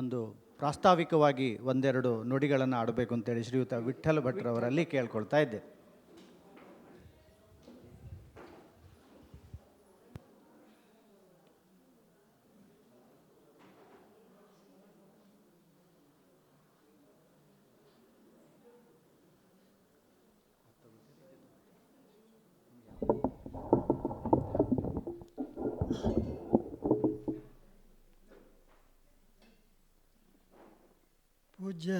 ಒಂದು ಪ್ರಾಸ್ತಾವಿಕವಾಗಿ ಒಂದೆರಡು ನುಡಿಗಳನ್ನು ಆಡಬೇಕು ಅಂತೇಳಿ ಶ್ರೀಯುತ ವಿಠ್ಠಲ ಭಟ್ರವರಲ್ಲಿ ಕೇಳ್ಕೊಳ್ತಾ ಇದ್ದೆ ಪೂಜ್ಯ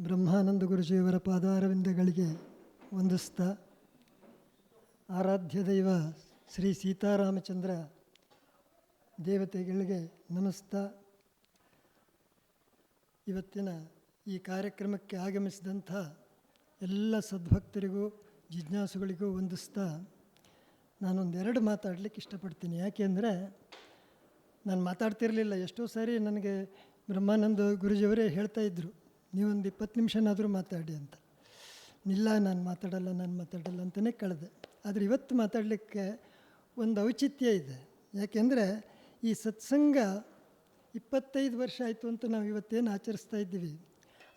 ಬ್ರಹ್ಮಾನಂದ ಗುರುಜಿಯವರ ಪಾದಾರವಿಂದಗಳಿಗೆ ವಂದಿಸ್ತಾ. ಆರಾಧ್ಯ ದೈವ ಶ್ರೀ ಸೀತಾರಾಮಚಂದ್ರ ದೇವತೆಗಳಿಗೆ ನಮಸ್ತಾ. ಇವತ್ತಿನ ಈ ಕಾರ್ಯಕ್ರಮಕ್ಕೆ ಆಗಮಿಸಿದಂಥ ಎಲ್ಲ ಸದ್ಭಕ್ತರಿಗೂ, ಜಿಜ್ಞಾಸುಗಳಿಗೂ ವಂದಿಸ್ತಾ. ನಾನೊಂದೆರಡು ಮಾತಾಡಲಿಕ್ಕೆ ಇಷ್ಟಪಡ್ತೀನಿ. ಯಾಕೆಂದರೆ ನಾನು ಮಾತಾಡ್ತಿರಲಿಲ್ಲ. ಎಷ್ಟೋ ಸಾರಿ ನನಗೆ ಬ್ರಹ್ಮಾನಂದ ಗುರುಜಿಯವರೇ ಹೇಳ್ತಾ ಇದ್ದರು ನೀವೊಂದು ಇಪ್ಪತ್ತು ನಿಮಿಷನಾದರೂ ಮಾತಾಡಿ ಅಂತ. ಇಲ್ಲ ನಾನು ಮಾತಾಡಲ್ಲ ನಾನು ಮಾತಾಡಲ್ಲ ಅಂತಲೇ ಕಳೆದೆ. ಆದರೆ ಇವತ್ತು ಮಾತಾಡಲಿಕ್ಕೆ ಒಂದು ಔಚಿತ್ಯ ಇದೆ. ಯಾಕೆಂದರೆ ಈ ಸತ್ಸಂಗ ಇಪ್ಪತ್ತೈದು ವರ್ಷ ಆಯಿತು ಅಂತ ನಾವು ಇವತ್ತೇನು ಆಚರಿಸ್ತಾ ಇದ್ದೀವಿ.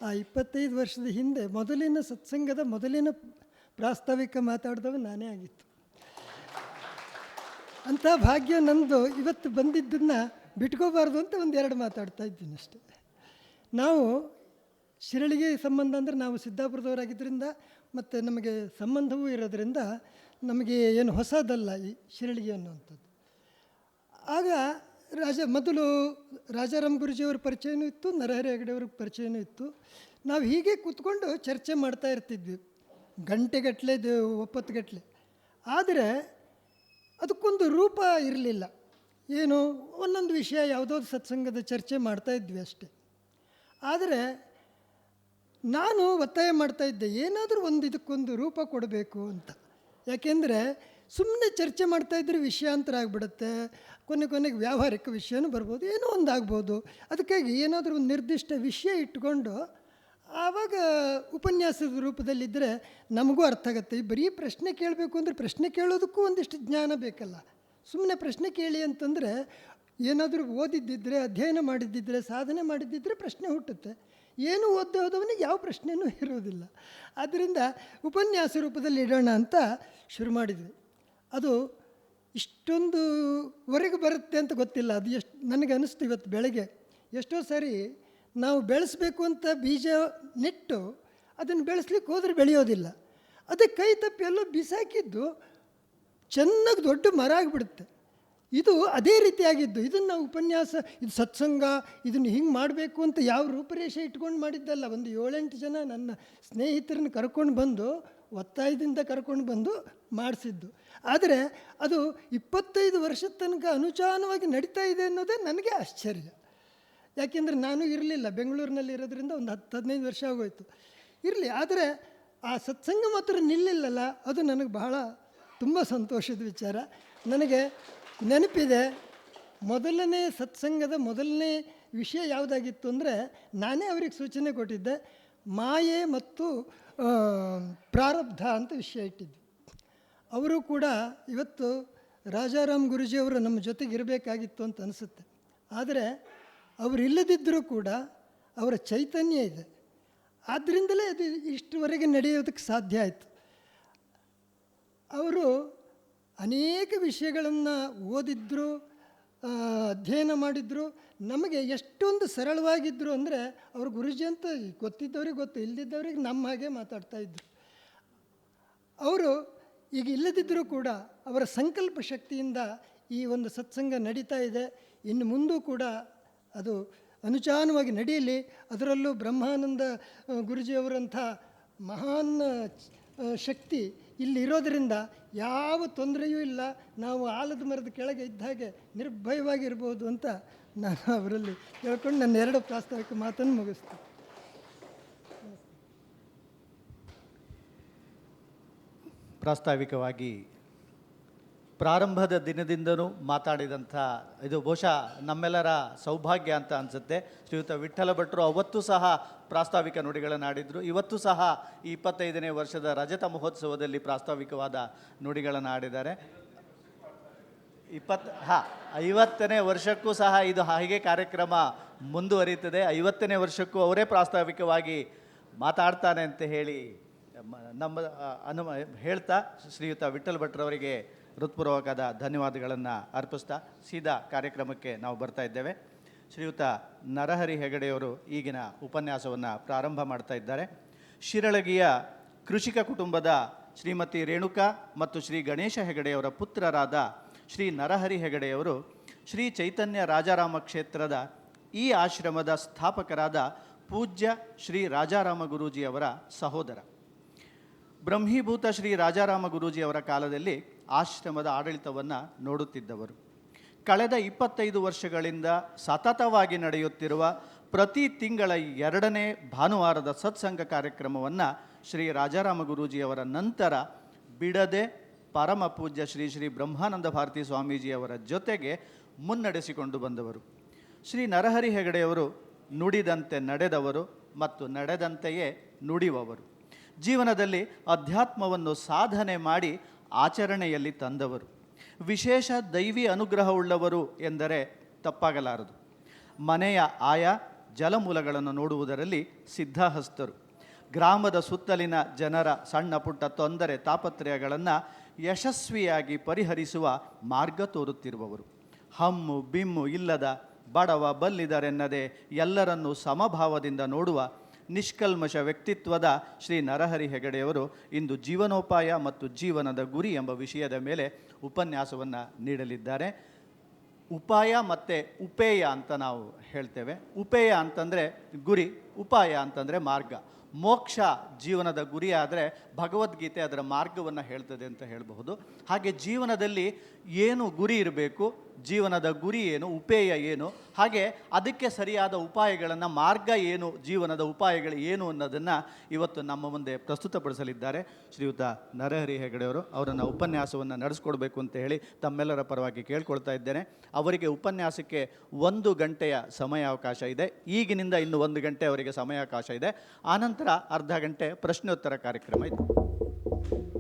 ಆ ಇಪ್ಪತ್ತೈದು ವರ್ಷದ ಹಿಂದೆ ಮೊದಲಿನ ಸತ್ಸಂಗದ ಮೊದಲಿನ ಪ್ರಾಸ್ತಾವಿಕ ಮಾತಾಡಿದವ ನಾನೇ ಆಗಿತ್ತು. ಅಂಥ ಭಾಗ್ಯ ನಂದು ಇವತ್ತು ಬಂದಿದ್ದನ್ನು ಬಿಟ್ಕೋಬಾರ್ದು ಅಂತ ಒಂದೆರಡು ಮಾತಾಡ್ತಾ ಇದ್ದೀನಿ ಅಷ್ಟೇ. ನಾವು ಶಿರಳಿಗೆ ಸಂಬಂಧ ಅಂದರೆ ನಾವು ಸಿದ್ದಾಪುರದವರಾಗಿದ್ದರಿಂದ ಮತ್ತು ನಮಗೆ ಸಂಬಂಧವೂ ಇರೋದರಿಂದ ನಮಗೆ ಏನು ಹೊಸದಲ್ಲ ಈ ಶಿರಳಿಗೆ ಅನ್ನುವಂಥದ್ದು. ಆಗ ರಾಜ ಮೊದಲು ರಾಜಾರಾಮ್ ಗುರುಜಿಯವ್ರ ಪರಿಚಯನೂ ಇತ್ತು, ನರಹರಿ ಹೆಗಡೆಯವ್ರ ಪರಿಚಯನೂ ಇತ್ತು. ನಾವು ಹೀಗೆ ಕೂತ್ಕೊಂಡು ಚರ್ಚೆ ಮಾಡ್ತಾ ಇರ್ತಿದ್ವಿ ಗಂಟೆಗಟ್ಟಲೆ ಒಪ್ಪತ್ತುಗಟ್ಟಲೆ ಆದರೆ ಅದಕ್ಕೊಂದು ರೂಪ ಇರಲಿಲ್ಲ. ಏನು, ಒಂದೊಂದು ವಿಷಯ ಯಾವುದೋ ಸತ್ಸಂಗದ ಚರ್ಚೆ ಮಾಡ್ತಾ ಇದ್ವಿ ಅಷ್ಟೆ. ಆದರೆ ನಾನು ಒತ್ತಾಯ ಮಾಡ್ತಾ ಇದ್ದೆ, ಏನಾದರೂ ಒಂದು ಇದಕ್ಕೊಂದು ರೂಪ ಕೊಡಬೇಕು ಅಂತ. ಯಾಕೆಂದರೆ ಸುಮ್ಮನೆ ಚರ್ಚೆ ಮಾಡ್ತಾ ಇದ್ದರೆ ವಿಷಯಾಂತರ ಆಗಿಬಿಡುತ್ತೆ, ಕೊನೆ ಕೊನೆಗೆ ವ್ಯಾವಹಾರಿಕ ವಿಷಯನೂ ಬರ್ಬೋದು, ಏನೋ ಒಂದು ಆಗ್ಬೋದು. ಅದಕ್ಕಾಗಿ ಏನಾದರೂ ಒಂದು ನಿರ್ದಿಷ್ಟ ವಿಷಯ ಇಟ್ಕೊಂಡು ಆವಾಗ ಉಪನ್ಯಾಸದ ರೂಪದಲ್ಲಿದ್ದರೆ ನಮಗೂ ಅರ್ಥ ಆಗುತ್ತೆ. ಬರೀ ಪ್ರಶ್ನೆ ಕೇಳಬೇಕು ಅಂದರೆ ಪ್ರಶ್ನೆ ಕೇಳೋದಕ್ಕೂ ಒಂದಿಷ್ಟು ಜ್ಞಾನ ಬೇಕಲ್ಲ. ಸುಮ್ಮನೆ ಪ್ರಶ್ನೆ ಕೇಳಿ ಅಂತಂದರೆ ಏನಾದರೂ ಓದಿದ್ದಿದ್ರೆ, ಅಧ್ಯಯನ ಮಾಡಿದ್ದಿದ್ರೆ, ಸಾಧನೆ ಮಾಡಿದ್ದಿದ್ರೆ ಪ್ರಶ್ನೆ ಹುಟ್ಟುತ್ತೆ. ಏನು ಓದ್ದೆ ಹೋದವನಿಗೆ ಯಾವ ಪ್ರಶ್ನೆಯೂ ಇರೋದಿಲ್ಲ ಆದ್ದರಿಂದ ಉಪನ್ಯಾಸ ರೂಪದಲ್ಲಿ ಇಡೋಣ ಅಂತ ಶುರು ಮಾಡಿದ್ವಿ. ಅದು ಇಷ್ಟೊಂದುವರೆಗೆ ಬರುತ್ತೆ ಅಂತ ಗೊತ್ತಿಲ್ಲ. ಅದು ಎಷ್ಟು ನನಗೆ ಅನ್ನಿಸ್ತು ಇವತ್ತು ಬೆಳಗ್ಗೆ. ಎಷ್ಟೋ ಸಾರಿ ನಾವು ಬೆಳೆಸಬೇಕು ಅಂತ ಬೀಜ ನೆಟ್ಟು ಅದನ್ನು ಬೆಳೆಸ್ಲಿಕ್ಕೆ ಹೋದರೆ ಬೆಳೆಯೋದಿಲ್ಲ. ಅದೇ ಕೈ ತಪ್ಪಿ ಎಲ್ಲೋ ಬಿಸಾಕಿದ್ದು ಚೆನ್ನಾಗಿ ದೊಡ್ಡ ಮರ ಆಗಿಬಿಡುತ್ತೆ. ಇದು ಅದೇ ರೀತಿಯಾಗಿದ್ದು, ಇದನ್ನು ಉಪನ್ಯಾಸ, ಇದು ಸತ್ಸಂಗ, ಇದನ್ನು ಹಿಂಗೆ ಮಾಡಬೇಕು ಅಂತ ಯಾವ ರೂಪರೇಷೆ ಇಟ್ಕೊಂಡು ಮಾಡಿದ್ದಲ್ಲ, ಒಂದು ಏಳೆಂಟು ಜನ ನನ್ನ ಸ್ನೇಹಿತರನ್ನ ಕರ್ಕೊಂಡು ಬಂದು, ಒತ್ತಾಯದಿಂದ ಕರ್ಕೊಂಡು ಬಂದು ಮಾಡಿಸಿದ್ದು. ಆದರೆ ಅದು ಇಪ್ಪತ್ತೈದು ವರ್ಷದ ತನಕ ಅನುಚಾನವಾಗಿ ನಡೀತಾ ಇದೆ ಅನ್ನೋದೇ ನನಗೆ ಆಶ್ಚರ್ಯ. ಯಾಕೆಂದರೆ ನಾನು ಇರಲಿಲ್ಲ, ಬೆಂಗಳೂರಿನಲ್ಲಿ ಇರೋದ್ರಿಂದ ಒಂದು ಹತ್ತು, ಹದಿನೈದು ವರ್ಷ ಆಗೋಯ್ತು. ಇರಲಿ, ಆದರೆ ಆ ಸತ್ಸಂಗ ಮಾತ್ರ ನಿಲ್ಲಿಲ್ಲಲ್ಲ, ಅದು ನನಗೆ ಬಹಳ ತುಂಬ ಸಂತೋಷದ ವಿಚಾರ. ನನಗೆ ನೆನಪಿದೆ, ಮೊದಲನೇ ಸತ್ಸಂಗದ ಮೊದಲನೇ ವಿಷಯ ಯಾವುದಾಗಿತ್ತು ಅಂದರೆ ನಾನೇ ಅವ್ರಿಗೆ ಸೂಚನೆ ಕೊಟ್ಟಿದ್ದೆ, ಮಾಯೆ ಮತ್ತು ಪ್ರಾರಬ್ಧ ಅಂತ ವಿಷಯ ಇಟ್ಟಿದ್ವಿ ಅವರು ಕೂಡ ಇವತ್ತು ರಾಜಾರಾಮ್ ಗುರುಜಿಯವರು ನಮ್ಮ ಜೊತೆಗೆ ಇರಬೇಕಾಗಿತ್ತು ಅಂತ ಅನಿಸುತ್ತೆ. ಆದರೆ ಅವರು ಇಲ್ಲದಿದ್ದರೂ ಕೂಡ ಅವರ ಚೈತನ್ಯ ಇದೆ. ಆದ್ದರಿಂದಲೇ ಅದು ಇಷ್ಟುವರೆಗೆ ನಡೆಯೋದಕ್ಕೆ ಸಾಧ್ಯ ಆಯಿತು. ಅವರು ಅನೇಕ ವಿಷಯಗಳನ್ನು ಓದಿದ್ರು ಅಧ್ಯಯನ ಮಾಡಿದ್ರು. ನಮಗೆ ಎಷ್ಟೊಂದು ಸರಳವಾಗಿದ್ದರು ಅಂದರೆ ಅವ್ರು ಗುರುಜಿ ಅಂತ ಗೊತ್ತಿದ್ದವ್ರಿಗೆ ಗೊತ್ತು ಇಲ್ಲದಿದ್ದವ್ರಿಗೆ ನಮ್ಮ ಹಾಗೆ ಮಾತಾಡ್ತಾ ಇದ್ರು. ಅವರು ಈಗ ಇಲ್ಲದಿದ್ದರೂ ಕೂಡ ಅವರ ಸಂಕಲ್ಪ ಶಕ್ತಿಯಿಂದ ಈ ಒಂದು ಸತ್ಸಂಗ ನಡೀತಾ ಇದೆ. ಇನ್ನು ಮುಂದೂ ಕೂಡ ಅದು ಅನುಚಾನವಾಗಿ ನಡೆಯಲಿ. ಅದರಲ್ಲೂ ಬ್ರಹ್ಮಾನಂದ ಗುರುಜಿಯವರಂಥ ಮಹಾನ್ ಶಕ್ತಿ ಇಲ್ಲಿ ಇರೋದರಿಂದ ಯಾವ ತೊಂದರೆಯೂ ಇಲ್ಲ. ನಾವು ಆಲದ ಮರದ ಕೆಳಗೆ ಇದ್ದ ಹಾಗೆ ನಿರ್ಭಯವಾಗಿರ್ಬೋದು ಅಂತ ನಾನು ಅವರಲ್ಲಿ ಹೇಳ್ಕೊಂಡು ನನ್ನ ಎರಡು ಪ್ರಾಸ್ತಾವಿಕ ಮಾತನ್ನು ಮುಗಿಸ್ತೀನಿ. ಪ್ರಾಸ್ತಾವಿಕವಾಗಿ ಪ್ರಾರಂಭದ ದಿನದಿಂದನೂ ಮಾತಾಡಿದಂಥ ಇದು ಬಹುಶಃ ನಮ್ಮೆಲ್ಲರ ಸೌಭಾಗ್ಯ ಅಂತ ಅನಿಸುತ್ತೆ. ಶ್ರೀಯುತ ವಿಠಲ ಭಟ್ರು ಅವತ್ತು ಸಹ ಪ್ರಾಸ್ತಾವಿಕ ನುಡಿಗಳನ್ನು ಆಡಿದರು ಇವತ್ತು ಸಹ ಈ ಇಪ್ಪತ್ತೈದನೇ ವರ್ಷದ ರಜತ ಮಹೋತ್ಸವದಲ್ಲಿ ಪ್ರಾಸ್ತಾವಿಕವಾದ ನುಡಿಗಳನ್ನು ಆಡಿದ್ದಾರೆ ಇಪ್ಪತ್ತು ಹಾಂ, ಐವತ್ತನೇ ವರ್ಷಕ್ಕೂ ಸಹ ಇದು ಹಾಗೆ ಕಾರ್ಯಕ್ರಮ ಮುಂದುವರಿಯುತ್ತದೆ. ಐವತ್ತನೇ ವರ್ಷಕ್ಕೂ ಅವರೇ ಪ್ರಾಸ್ತಾವಿಕವಾಗಿ ಮಾತಾಡ್ತಾನೆ ಅಂತ ಹೇಳಿ ನಮ್ಮ, ಅನುಮ ಅನು ಹೇಳ್ತಾ ಶ್ರೀಯುತ ವಿಠಲ್ ಭಟ್ರವರಿಗೆ ಹೃತ್ಪೂರ್ವಕವಾದ ಧನ್ಯವಾದಗಳನ್ನು ಅರ್ಪಿಸ್ತಾ ಸೀದಾ ಕಾರ್ಯಕ್ರಮಕ್ಕೆ ನಾವು ಬರ್ತಾ ಇದ್ದೇವೆ. ಶ್ರೀಯುತ ನರಹರಿ ಹೆಗಡೆಯವರು ಈಗಿನ ಉಪನ್ಯಾಸವನ್ನು ಪ್ರಾರಂಭ ಮಾಡ್ತಾ ಇದ್ದಾರೆ. ಶಿರಳಗಿಯ ಕೃಷಿಕ ಕುಟುಂಬದ ಶ್ರೀಮತಿ ರೇಣುಕಾ ಮತ್ತು ಶ್ರೀ ಗಣೇಶ ಹೆಗಡೆಯವರ ಪುತ್ರರಾದ ಶ್ರೀ ನರಹರಿ ಹೆಗಡೆಯವರು ಶ್ರೀ ಚೈತನ್ಯ ರಾಜಾರಾಮ ಕ್ಷೇತ್ರದ ಈ ಆಶ್ರಮದ ಸ್ಥಾಪಕರಾದ ಪೂಜ್ಯ ಶ್ರೀ ರಾಜಾರಾಮ ಗುರೂಜಿಯವರ ಸಹೋದರ. ಬ್ರಹ್ಮೀಭೂತ ಶ್ರೀ ರಾಜಾರಾಮ ಗುರೂಜಿಯವರ ಕಾಲದಲ್ಲಿ ಆಶ್ರಮದ ಆಡಳಿತವನ್ನು ನೋಡುತ್ತಿದ್ದವರು. ಕಳೆದ ಇಪ್ಪತ್ತೈದು ವರ್ಷಗಳಿಂದ ಸತತವಾಗಿ ನಡೆಯುತ್ತಿರುವ ಪ್ರತಿ ತಿಂಗಳ ಎರಡನೇ ಭಾನುವಾರದ ಸತ್ಸಂಗ ಕಾರ್ಯಕ್ರಮವನ್ನು ಶ್ರೀ ರಾಜಾರಾಮ ಗುರೂಜಿಯವರ ನಂತರ ಬಿಡದೆ ಪರಮ ಪೂಜ್ಯ ಶ್ರೀ ಶ್ರೀ ಬ್ರಹ್ಮಾನಂದ ಭಾರತಿ ಸ್ವಾಮೀಜಿಯವರ ಜೊತೆಗೆ ಮುನ್ನಡೆಸಿಕೊಂಡು ಬಂದವರು. ಶ್ರೀ ನರಹರಿ ಹೆಗಡೆಯವರು ನುಡಿದಂತೆ ನಡೆದವರು ಮತ್ತು ನಡೆದಂತೆಯೇ ನುಡಿಯುವವರು. ಜೀವನದಲ್ಲಿ ಅಧ್ಯಾತ್ಮವನ್ನು ಸಾಧನೆ ಮಾಡಿ ಆಚರಣೆಯಲ್ಲಿ ತಂದವರು. ವಿಶೇಷ ದೈವಿ ಅನುಗ್ರಹವುಳ್ಳವರು ಎಂದರೆ ತಪ್ಪಾಗಲಾರದು. ಮನೆಯ ಆಯಾ ಜಲಮೂಲಗಳನ್ನು ನೋಡುವುದರಲ್ಲಿ ಸಿದ್ಧಹಸ್ತರು. ಗ್ರಾಮದ ಸುತ್ತಲಿನ ಜನರ ಸಣ್ಣ ಪುಟ್ಟ ತೊಂದರೆ ತಾಪತ್ರಯಗಳನ್ನು ಯಶಸ್ವಿಯಾಗಿ ಪರಿಹರಿಸುವ ಮಾರ್ಗ ತೋರುತ್ತಿರುವವರು. ಹಮ್ಮು, ಬಿಮ್ಮು ಇಲ್ಲದ ಬಡವ ಬಲ್ಲಿದರೆನ್ನದೆ ಎಲ್ಲರನ್ನೂ ಸಮಭಾವದಿಂದ ನೋಡುವ ನಿಷ್ಕಲ್ಮಶ ವ್ಯಕ್ತಿತ್ವದ ಶ್ರೀ ನರಹರಿ ಹೆಗಡೆಯವರು ಇಂದು ಜೀವನೋಪಾಯ ಮತ್ತು ಜೀವನದ ಗುರಿ ಎಂಬ ವಿಷಯದ ಮೇಲೆ ಉಪನ್ಯಾಸವನ್ನು ನೀಡಲಿದ್ದಾರೆ. ಉಪಾಯ ಮತ್ತು ಉಪೇಯ ಅಂತ ನಾವು ಹೇಳ್ತೇವೆ. ಉಪೇಯ ಅಂತಂದರೆ ಗುರಿ, ಉಪಾಯ ಅಂತಂದರೆ ಮಾರ್ಗ. ಮೋಕ್ಷ ಜೀವನದ ಗುರಿ ಆದರೆ ಭಗವದ್ಗೀತೆ ಅದರ ಮಾರ್ಗವನ್ನು ಹೇಳ್ತದೆ ಅಂತ ಹೇಳಬಹುದು. ಹಾಗೆ ಜೀವನದಲ್ಲಿ ಏನು ಗುರಿ ಇರಬೇಕು, ಜೀವನದ ಗುರಿ ಏನು, ಉಪೇಯ ಏನು, ಹಾಗೆ ಅದಕ್ಕೆ ಸರಿಯಾದ ಉಪಾಯಗಳನ್ನು, ಮಾರ್ಗ ಏನು, ಜೀವನದ ಉಪಾಯಗಳು ಏನು ಅನ್ನೋದನ್ನು ಇವತ್ತು ನಮ್ಮ ಮುಂದೆ ಪ್ರಸ್ತುತಪಡಿಸಲಿದ್ದಾರೆ. ಶ್ರೀಯುತ ನರಹರಿ ಹೆಗಡೆಯವರು ಅವರನ್ನು ಉಪನ್ಯಾಸವನ್ನು ನಡೆಸ್ಕೊಡ್ಬೇಕು ಅಂತ ಹೇಳಿ ತಮ್ಮೆಲ್ಲರ ಪರವಾಗಿ ಕೇಳ್ಕೊಳ್ತಾ ಇದ್ದೇನೆ. ಅವರಿಗೆ ಉಪನ್ಯಾಸಕ್ಕೆ ಒಂದು ಗಂಟೆಯ ಸಮಯಾವಕಾಶ ಇದೆ. ಈಗಿನಿಂದ ಇನ್ನು ಒಂದು ಗಂಟೆ ಅವರಿಗೆ ಸಮಯಾವಕಾಶ ಇದೆ. ಆನಂತರ ಅರ್ಧ ಗಂಟೆ ಪ್ರಶ್ನೋತ್ತರ ಕಾರ್ಯಕ್ರಮ ಇದೆ.